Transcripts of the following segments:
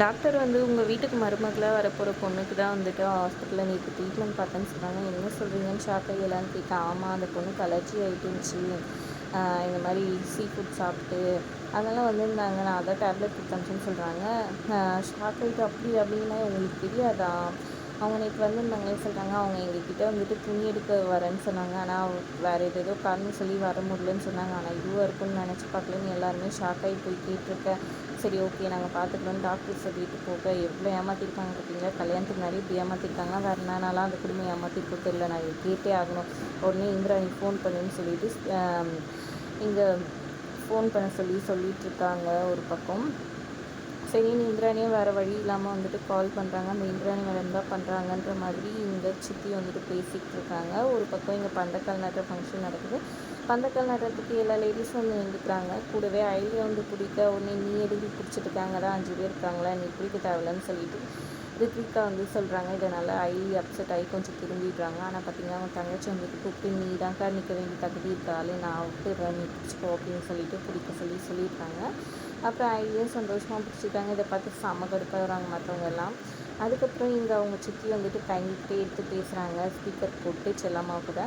Doctor வந்து உங்கள் வீட்டுக்கு மருமகளாக வரப்போகிற பொண்ணுக்கு தான் வந்துட்டு ஹாஸ்பிட்டலில் நேற்று ட்ரீட்மெண்ட் பார்த்தேன்னு சொன்னாங்க. என்ன சொல்கிறீங்கன்னு ஷாக் எல்லாம் கேட்டால் ஆமாம் அந்த பொண்ணுக்கு அலர்ஜி ஆகிட்டுருந்துச்சு இந்த மாதிரி சீ ஃபுட் சாப்பிட்டு அதெல்லாம் வந்திருந்தாங்க. நான் அதான் டேப்லெட் கொடுத்தேன்னு சொல்கிறாங்க ஷாக் ஆகிட்டு அப்படி அப்படின்னா உங்களுக்கு தெரியாதா? அவங்க நேற்று வந்திருந்தாங்களே சொல்கிறாங்க அவங்க எங்ககிட்ட வந்துட்டு துணி எடுக்க வரேன்னு சொன்னாங்க. ஆனால் வேறு ஏதோ காரணம் சொல்லி வர முடியலன்னு சொன்னாங்க. ஆனால் இதுவாக இருக்குன்னு நினச்சி பார்க்கலன்னு எல்லாருமே ஷாக் ஆகி போய் கேட்டிருக்கேன் சரி ஓகே நாங்கள் பார்த்துக்கணும் டாக்டர் சொல்லிட்டு போக. எவ்வளோ ஏமாற்றிருக்காங்க பார்த்தீங்களா? கல்யாணத்துக்கு முன்னாடி இப்படி ஏமாற்றிருக்காங்க வேறு என்னென்னலாம் அந்த குடும்பம் ஏமாற்றிருக்கோ தெரியல. நான் கேட்டே ஆகணும். உடனே இந்திராணி ஃபோன் பண்ணுன்னு சொல்லிட்டு இங்கே ஃபோன் பண்ண சொல்லி சொல்லிகிட்ருக்காங்க ஒரு பக்கம். சரின்னு இந்திராணியும் வேறு வழி இல்லாமல் வந்துட்டு கால் பண்ணுறாங்க அந்த இந்திராணி மேடம் தான் பண்ணுறாங்கன்ற மாதிரி இங்கே சித்தி வந்துட்டு பேசிகிட்டு இருக்காங்க. ஒரு பக்கம் இங்கே பந்தக்கால் நடுற ஃபங்க்ஷன் நடக்குது. பந்தக்கால் நடுறதுக்கு எல்லா லேடிஸும் வந்து நின்றுக்கிறாங்க கூடவே ஐடியா வந்து பிடிக்க உடனே நீ எழுதி பிடிச்சிட்டு இருக்காங்க தான் அஞ்சு பேர் இருக்காங்களா? நீ பிடிக்க தேவையில்லன்னு சொல்லிட்டு ரித்விகா வந்து சொல்கிறாங்க இதனால் ஐ அப்செட் ஆகி கொஞ்சம் திரும்பிடுறாங்க. ஆனால் பார்த்தீங்கன்னா அவங்க தங்கச்சி வந்துட்டு கூப்பிட்டு நீ தான்க்கா நிற்க வேண்டிய தகுதி இருக்காளே நான் விட்டு நீ பிடிச்சிக்கோ அப்படின்னு சொல்லிட்டு பிடிக்க சொல்லி சொல்லியிருக்காங்க அப்புறம் ஐயே சந்தோஷமாக பிடிச்சிருக்காங்க. இதை பார்த்து சமக்கடுப்பாக வராங்க மற்றவங்க எல்லாம். அதுக்கப்புறம் இங்கே அவங்க சித்தி வந்துட்டு கைங்கிட்டே எடுத்து பேசுகிறாங்க ஸ்பீக்கர் போட்டு செல்லம்மா கூட.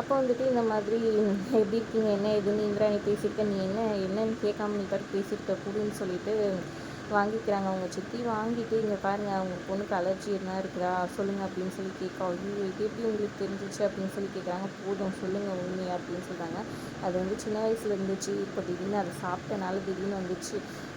அப்போ வந்துட்டு இந்த மாதிரி எப்படி இருக்கீங்க? என்ன எதுன்னு இந்திராணி பேசியிருக்க நீ என்ன என்னன்னு கேட்காம நீ பாட்டு பேசியிருக்க கூடுன்னு சொல்லிட்டு வாங்கிக்கிறாங்க. அவங்க சித்தி வாங்கிட்டு இங்கே பாருங்கள் அவங்க பொண்ணுக்கு அலர்ஜி என்ன இருக்குதா? சொல்லுங்கள் அப்படின்னு சொல்லி கேட்கா. ஐயோ இது எப்படி உங்களுக்கு தெரிஞ்சிச்சு? அப்படின்னு சொல்லி கேட்குறாங்க. போதும் சொல்லுங்கள் உண்மை அப்படின்னு சொல்கிறாங்க அது வந்து சின்ன வயசில் இருந்துச்சு. இப்போ திடீர்னு அதை சாப்பிட்டனால திடீர்னு வந்துச்சு.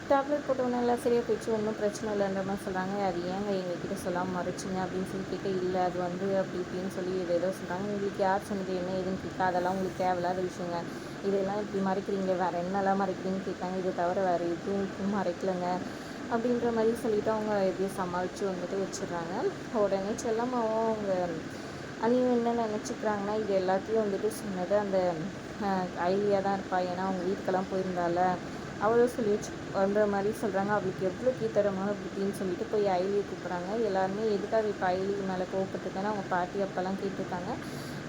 டேப்லெட் போட்டவொன்னே எல்லாம் சரியாக போயிடுச்சு. ஒன்றும் பிரச்சனை இல்லைன்ற மாதிரி சொல்கிறாங்க அது ஏங்க எங்ககிட்ட சொல்லாமல் மறைச்சிங்க? அப்படின்னு சொல்லி கேட்க இல்லை அது வந்து அப்படி இப்படின்னு சொல்லி ஏதோ சொல்கிறாங்க உங்களுக்கு யார் சொன்னது என்ன எதுன்னு கேட்க. அதெல்லாம் உங்களுக்கு தேவையில்லாத விஷயங்க. இதெல்லாம் இப்படி மறைக்கிறீங்க வேறு என்னெல்லாம் மறைக்கிறீங்கன்னு கேட்டாங்க. இதை தவிர வேறு எதுவும் மறைக்கலைங்க அப்படின்ற மாதிரி சொல்லிவிட்டு அவங்க எப்படியும் சமாளித்து வந்துட்டு வச்சிடுறாங்க. உடனே செல்லம்மாவும் அவங்க அதையும் என்ன நினச்சிக்கிறாங்கன்னா இது எல்லாத்தையும் வந்துட்டு சொன்னது அந்த ஐடியா தான் இருப்பா. ஏன்னா அவங்க வீட்டுக்கெல்லாம் போயிருந்தால. அவளும் சொல்லி வச்சு பண்ணுற மாதிரி சொல்கிறாங்க அவளுக்கு எவ்வளோ கீத்தரமான புத்தின்னு சொல்லிட்டு போய் ஐலியை கூப்பிட்றாங்க. எல்லாருமே எதுக்காக இப்போ ஐலி மேலே கோவப்பட்டிருக்காங்க அவங்க பாட்டி அப்போல்லாம் கேட்டிருக்காங்க.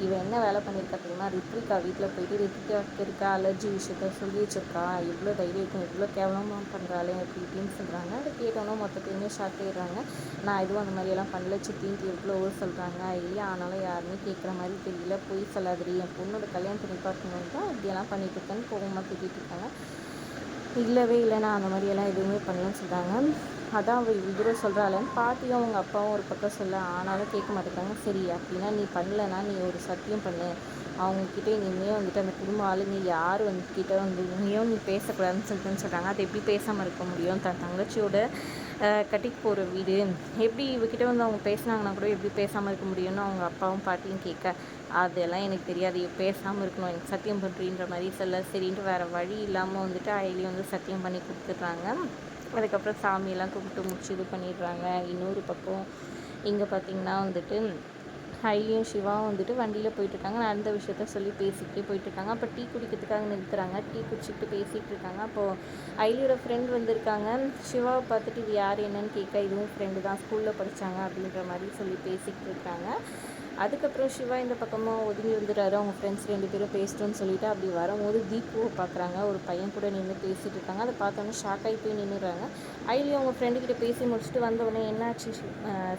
இவன் என்ன வேலை பண்ணியிருக்கா தெரியுமா? ரித்விகா வீட்டில் போயிட்டு ரித்விகா இருக்கா? அலர்ஜி விஷயத்த சொல்லி வச்சுருக்கா? எவ்வளோ தைரியம் எவ்வளோ கேவலமாக பண்ணுறாளே அப்படி இப்படின்னு சொல்கிறாங்க அதை கேட்டோன்னா மொத்தத்தையுமே ஷாக் ஆயிடுறாங்க. நான் எதுவும் அந்த மாதிரியெல்லாம் பண்ணல சித்தின்ட்டு எவ்வளோ சொல்கிறாங்க இல்லையா ஆனாலும் யாருமே கேட்குற மாதிரி தெரியல. போய் சொல்லாதிரி என் பொண்ணோட கல்யாணத்தை நிப்பாட்டணும் தான் இப்படியெல்லாம் பண்ணிட்டு இருக்கேன்னு கோபமாக திட்டிகிட்டு இருக்காங்க. இல்லவே இல்லை நான் அந்த மாதிரியெல்லாம் எதுவுமே பண்ணலன்னு சொல்கிறாங்க அதான் அவள் இவ்வளோ சொல்கிறாளன்னு பாட்டியும் அவங்க அப்பாவும் ஒரு பக்கம் சொல்ல ஆனாலும் கேட்க மாட்டேங்கிறாங்க. சரி அப்படின்னா நீ பண்ணலன்னா நீ ஒரு சத்தியம் பண்ணு. அவங்கக்கிட்ட இனிமேல் வந்துட்டு அந்த குடும்ப ஆளுங்க யார் வந்துக்கிட்ட வந்து இனியும் நீ பேசக்கூடாதுன்னு சொல்லிட்டுன்னு சொல்கிறாங்க அது எப்படி பேசாமல் இருக்க முடியும்? தன் தங்கச்சியோட கட்டிக்கு போகிற வீடு. எப்படி இவகிட்ட வந்து அவங்க பேசினாங்கன்னா கூட எப்படி பேசாமல் இருக்க முடியும்னு அவங்க அப்பாவும் பாட்டியும் கேட்க அதெல்லாம் எனக்கு தெரியாது. பேசாமல் இருக்கணும் எனக்கு சத்தியம் பண்ணுறீன்ற மாதிரி சொல்ல சரின்ட்டு வேறு வழி இல்லாமல் வந்துட்டு அயலி வந்து சத்தியம் பண்ணி கொடுத்துட்றாங்க. அதுக்கப்புறம் சாமியெல்லாம் கும்பிட்டு முடிச்சு இது பண்ணிடுறாங்க. இன்னொரு பக்கம் இங்கே பார்த்திங்கன்னா வந்துட்டு ஹைலியும் சிவாவும் வந்துட்டு வண்டியில் போயிட்டுருக்காங்க. நடந்த விஷயத்த சொல்லி பேசிக்கிட்டே போயிட்டுருக்காங்க. அப்போ டீ குடிக்கிறதுக்காக நிறுத்துறாங்க. டீ குடிச்சிக்கிட்டு பேசிகிட்டு இருக்காங்க அப்போது ஐலியோட ஃப்ரெண்ட் வந்திருக்காங்க. சிவாவை பார்த்துட்டு இது யார் என்னன்னு கேட்க இதுவும் ஃப்ரெண்டு தான். ஸ்கூலில் படித்தாங்க அப்படின்ற மாதிரி சொல்லி பேசிக்கிட்டு இருக்காங்க. அதுக்கப்புறம் சிவா இந்த பக்கமாக ஒதுங்கி வந்துடுறாரு. அவங்க ஃப்ரெண்ட்ஸ் ரெண்டு பேரும் பேசிட்டோன்னு சொல்லிட்டு அப்படி வரும்போது தீப்புவை பார்க்குறாங்க. ஒரு பையன் கூட நின்று பேசிகிட்டு இருக்காங்க. அதை பார்த்தோன்னே ஷாக் ஆகி போய் நின்றுறாங்க ஐலி அவங்க ஃப்ரெண்டுக்கிட்ட பேசி முடிச்சுட்டு வந்தவொடனே என்னாச்சு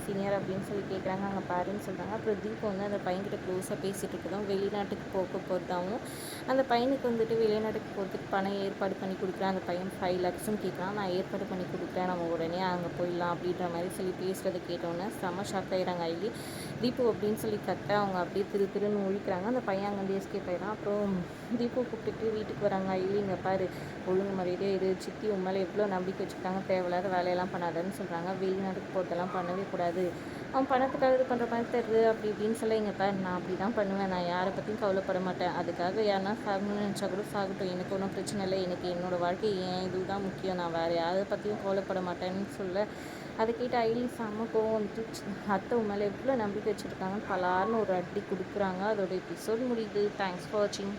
சீனியர் அப்படின்னு சொல்லி கேட்குறாங்க அங்கே பாருன்னு சொல்கிறாங்க அப்புறம் தீபு வந்து அந்த பையன்கிட்ட க்ளோஸாக பேசிகிட்டு இருக்கதும் வெளிநாட்டுக்கு போக போகிறதாகவும் அந்த பையனுக்கு வந்துட்டு வெளிநாட்டுக்கு போகிறதுக்கு பணம் ஏற்பாடு பண்ணி கொடுக்குறேன். அந்த பையன் ஃபைவ் லேக்ஸும் கேட்குறான் நான் ஏற்பாடு பண்ணி கொடுக்குறேன். நம்ம உடனே அங்கே போயிடலாம் அப்படின்ற மாதிரி சொல்லி பேசுகிறத கேட்டோன்னே செம்ம ஷாக் ஆகிடுறாங்க ஐலி. தீபு அப்படின்னு சொல்லி கத்த அவங்க அப்படியே திரு திருன்னு ஒழிக்கிறாங்க. அந்த பையன் அங்கேருந்து எஸ்கேப் ஆயிடும் அப்புறம் தீபு கூப்பிட்டுட்டு வீட்டுக்கு வராங்க. இல்லைங்க பாரு. ஒழுங்கு முறையிலே இது சித்தி உண்மையில எவ்வளோ நம்பிக்கை வச்சுருக்காங்க. தேவையில்லாத வேலையெல்லாம் பண்ணாதன்னு சொல்கிறாங்க வெளிநாட்டுக்கு போகிறதெல்லாம் பண்ணவே கூடாது. அவன் பணத்துக்காக இது பண்ணுற மாதிரி தெரியுது அப்படி இப்படின்னு சொல்ல எங்கள் பேர் நான் அப்படி தான் பண்ணுவேன். நான் யாரை பற்றியும் கவலைப்பட மாட்டேன். அதுக்காக யாருனா சாகணும்னு நினச்சா கூட சாகட்டும். எனக்கு ஒன்றும் பிரச்சனை இல்லை. எனக்கு என்னோடய வாழ்க்கை ஏன் இதுதான் முக்கியம்? நான் வேறு யாரை பற்றியும் கவலைப்பட மாட்டேன்னு சொல்ல அதை கேட்டு ஐலி செம்ம கோவம் வந்துட்டு அத்தை மேலே எவ்வளோ நம்பிக்கை வச்சுருக்காங்க பலார்னு ஒரு அடி கொடுக்குறாங்க. அதோட எபிசோட் முடியுது. தேங்க்ஸ் ஃபார் வாட்சிங்